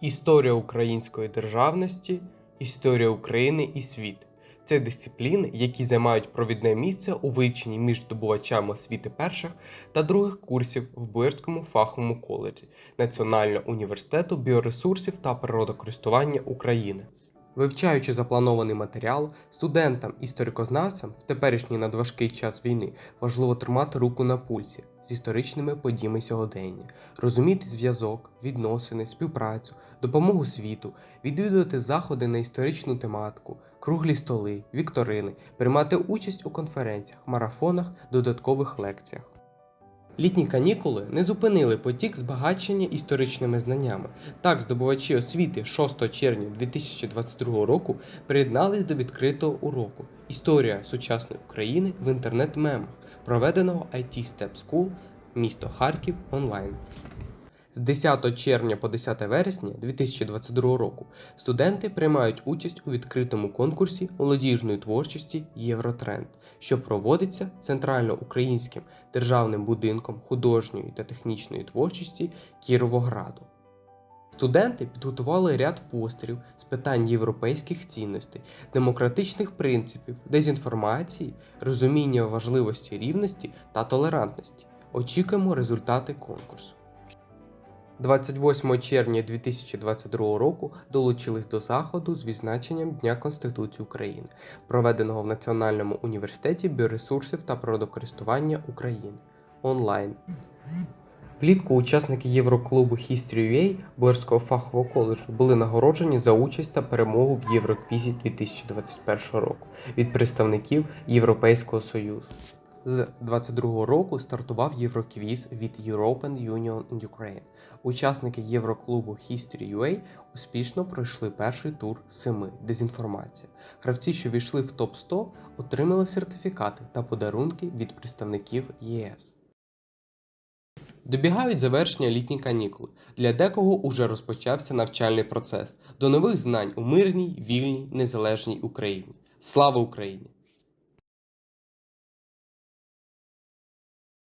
Історія української державності, історія України і світ. Це дисципліни, які займають провідне місце у вивченні між здобувачами освіти перших та других курсів в Боярському фаховому коледжі Національного університету біоресурсів та природокористування України. Вивчаючи запланований матеріал, студентам історикознавцям в теперішній надважкий час війни важливо тримати руку на пульсі з історичними подіями сьогодення, розуміти зв'язок, відносини, співпрацю, допомогу світу, відвідувати заходи на історичну тематику, круглі столи, вікторини, приймати участь у конференціях, марафонах, додаткових лекціях. Літні канікули не зупинили потік збагачення історичними знаннями. Так, здобувачі освіти 6 червня 2022 року приєднались до відкритого уроку Історія сучасної України в інтернет-мемах, проведеного IT Step School місто Харків онлайн. З 10 червня по 10 вересня 2022 року студенти приймають участь у відкритому конкурсі молодіжної творчості Євротренд, що проводиться Центрально-Українським державним будинком художньої та технічної творчості Кіровограду. Студенти підготували ряд постерів з питань європейських цінностей, демократичних принципів, дезінформації, розуміння важливості рівності та толерантності. Очікуємо результати конкурсу. 28 червня 2022 року долучились до заходу з відзначенням Дня Конституції України, проведеного в Національному університеті біоресурсів та природокористування України онлайн. Влітку учасники Євроклубу History.ua Боярського фахового коледжу були нагороджені за участь та перемогу в Євроквізі 2021 року від представників Європейського Союзу. З 22 року стартував Євроквіз від European Union in Ukraine. Учасники Євроклубу History.ua успішно пройшли перший тур семи дезінформація. Гравці, що війшли в топ 100 отримали сертифікати та подарунки від представників ЄС. Добігають завершення літні канікули. Для декого уже розпочався навчальний процес до нових знань у мирній, вільній, незалежній Україні. Слава Україні!